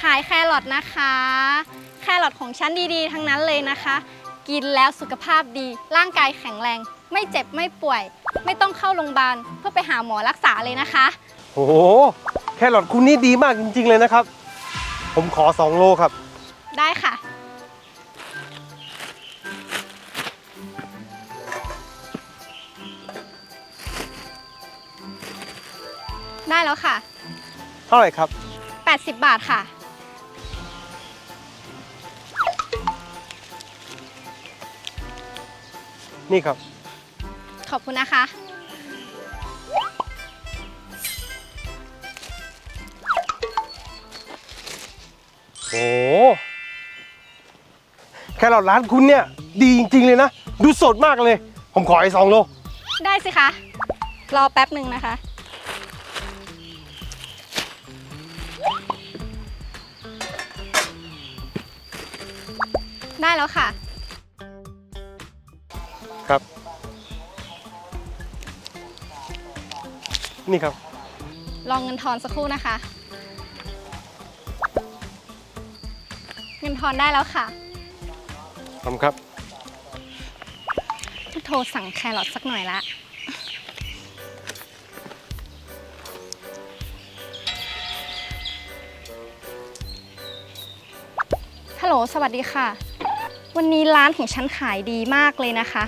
ขายแครอทนะคะ แครอทของฉันดีๆ ทั้งนั้นเลยนะคะ กินแล้วสุขภาพดี ร่างกายแข็งแรง ไม่เจ็บไม่ป่วย ไม่ต้องเข้าโรงพยาบาลเพื่อไปหาหมอรักษาเลยนะคะ โอ้โห แครอทคุณนี่ดีมากจริง ๆ เลยนะครับ ผมขอ 2 โลครับ ได้ค่ะ ได้แล้วค่ะ เท่าไหร่ครับ 80 บาทค่ะ นี่ครับ ขอบคุณนะคะ โอ้โหแครอทร้านคุณเนี่ย ดีจริง ๆ เลยนะ ดูสดมากเลย ผมขอไอ้สองโล ได้สิคะ รอแป๊บหนึ่งนะคะ ได้แล้วค่ะ นี่ครับ ลองเงินทอนสักครู่นะคะ เงินทอนได้แล้วค่ะขอบคุณครับ โทรสั่งแครอทสักหน่อยละฮัลโหลสวัสดีค่ะ วันนี้ร้านของฉันขายดีมากเลยนะคะ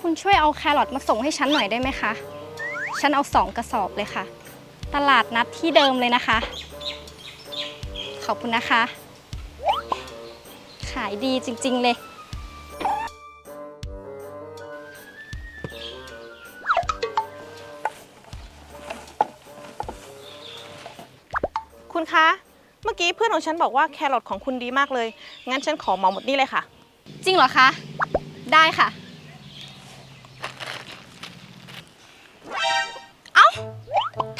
คุณช่วยเอาแครอทมาส่งให้ฉันหน่อยได้ไหมคะ ฉันเอาสองกระสอบเลยค่ะ ตลาดนัดที่เดิมเลยนะคะ ขอบคุณนะคะ ขายดีจริง ๆ เลย คุณคะ เมื่อกี้เพื่อนของฉันบอกว่าแครอทของคุณดีมากเลย งั้นฉันขอเหมาหมดนี่เลยค่ะ จริงเหรอคะ ได้ค่ะ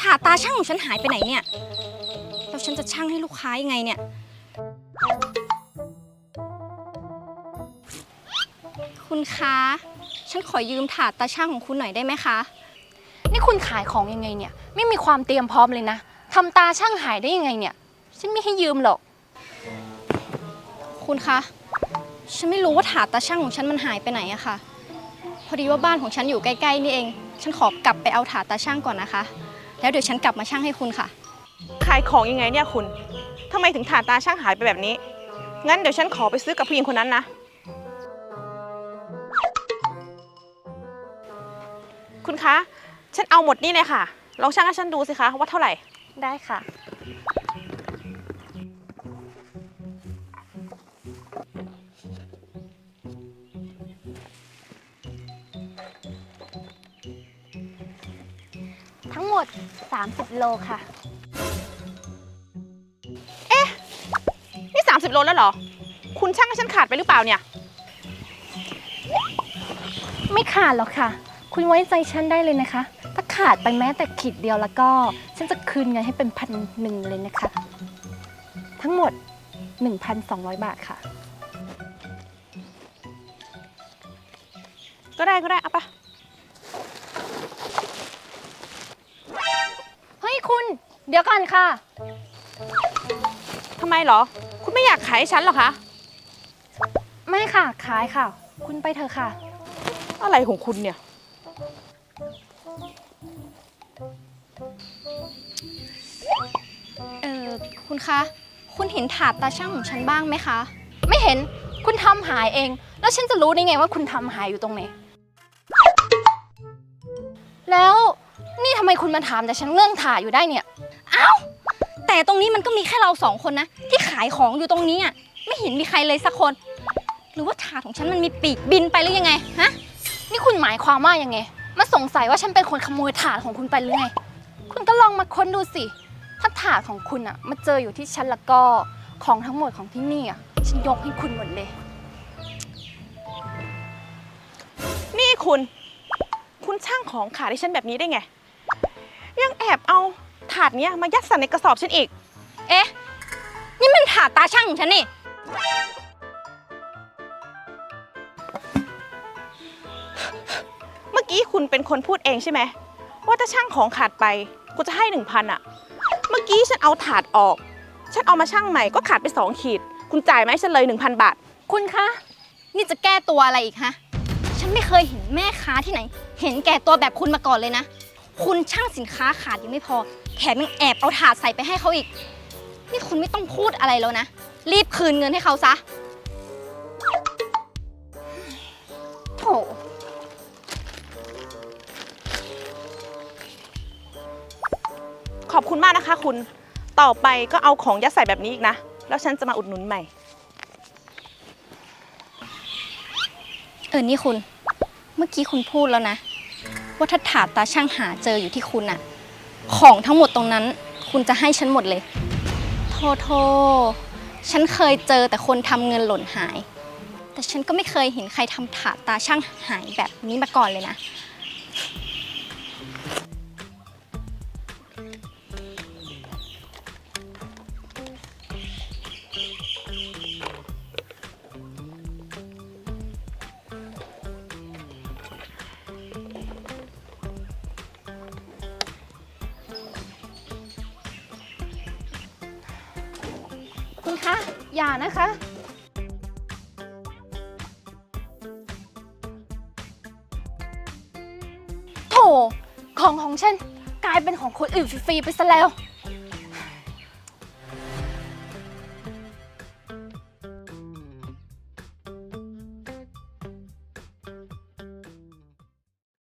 ถาตาช่างของฉันหายไปไหนเนี่ยแล้วฉันจะช่างให้ลูกค้ายังไงเนี่ย คุณคะฉันขอยืมถาดตาช่างของคุณหน่อยได้ไหมคะ นี่คุณขายของยังไงเนี่ย ไม่มีความเตรียมพร้อมเลยนะทำตาช่างหายได้ยังไงเนี่ย ฉันไม่ให้ยืมหรอก คุณคะฉันไม่รู้ว่าถาดตาช่างของฉันมันหายไปไหนอะค่ะ พอดีว่าบ้านของฉันอยู่ใกล้ๆนี่เอง ฉันขอกลับไปเอาถาดตาช่างก่อนนะคะ แล้วเดี๋ยวฉันกลับมาช่างให้คุณค่ะ ขายของยังไงเนี่ยคุณทำไมถึงฐานตาช่างหายไปแบบนี้ งั้นเดี๋ยวฉันขอไปซื้อกับผู้หญิงคนนั้นนะ คุณคะ ฉันเอาหมดนี่เลยค่ะ ลองช่างให้ฉันดูสิคะว่าเท่าไหร่ ได้ค่ะ ด 30 โลค่ะนี่ 30 โลแล้วเหรอ คุณช่างให้ฉันขาดไปหรือเปล่าเนี่ย ไม่ขาดหรอกค่ะ คุณไว้ใจฉันได้เลยนะคะ ถ้าขาดไปแม้แต่ขีดเดียวแล้วก็ ฉันจะคืนเงินให้เป็นพันหนึ่งเลยนะคะ ทั้งหมด 1,200 บาทค่ะ ก็ได้ก็ได้เอาปะ คุณ เดี๋ยวก่อนค่ะ ทำไมเหรอ คุณไม่อยากขายให้ฉันเหรอคะ ไม่ค่ะ ขายค่ะ คุณไปเถอะค่ะ อะไรของคุณเนี่ย เออคุณคะ คุณเห็นถาดตาช่างของฉันบ้างไหมคะ ไม่เห็น คุณทำหายเอง แล้วฉันจะรู้ได้ไงว่าคุณทำหายอยู่ตรงไหน แล้ว นี่ทำไมคุณมาถามแต่ฉันเงื่องถ่ายอยู่ได้เนี่ย เอาแต่ตรงนี้มันก็มีแค่เราสองคนนะ ที่ขายของอยู่ตรงนี้อะ ไม่เห็นมีใครเลยสักคน หรือว่าถาดของฉันมันมีปีกบินไปหรือยังไง ฮะ นี่คุณหมายความว่ายังไง มาสงสัยว่าฉันเป็นคนขโมยถาดของคุณไปหรือไง คุณก็ลองมาค้นดูสิ ถ้าถาดของคุณอะ มาเจออยู่ที่ฉันแล้วก็ของทั้งหมดของที่นี่อะ ฉันยกให้คุณหมดเลย นี่คุณ คุณช่างของขาดให้ฉันแบบนี้ได้ไง ยังแอบเอาถาดเนี้ยมายัดใส่ในกระสอบฉันอีก เอ๊ะ นี่มันถาดตาช่างของฉันนี่ เมื่อกี้คุณเป็นคนพูดเองใช่ไหม ว่าถ้าช่างของขาดไปกูจะให้หนึ่งพันอะเมื่อกี้ฉันเอาถาดออก ฉันเอามาชั่งใหม่ก็ขาดไป2ขีด คุณจ่ายไหมาให้ฉันเลย1,000บาท คุณคะ นี่จะแก้ตัวอะไรอีกฮะ ฉันไม่เคยเห็นแม่ค้าที่ไหน เห็นแก่ตัวแบบคุณมาก่อนเลยนะ คุณช่างสินค้าขาดยังไม่พอ แถมยังแอบเอาถาดใส่ไปให้เขาอีก นี่คุณไม่ต้องพูดอะไรแล้วนะ รีบคืนเงินให้เขาซะโถขอบคุณมากนะคะคุณ ต่อไปก็เอาของยัดใส่แบบนี้อีกนะ แล้วฉันจะมาอุดหนุนใหม่ เออนี่คุณ เมื่อกี้คุณพูดแล้วนะ ว่าถ้าถาดตาช่างหาเจออยู่ที่คุณอะของทั้งหมดตรงนั้น คุณจะให้ฉันหมดเลย โทโทฉันเคยเจอแต่คนทำเงินหล่นหาย แต่ฉันก็ไม่เคยเห็นใครทำถาดตาช่างหายแบบนี้มาก่อนเลยนะ คุณคะ อย่านะคะ โถของของฉันกลายเป็นของคนอื่นฟรีๆไปซะแล้ว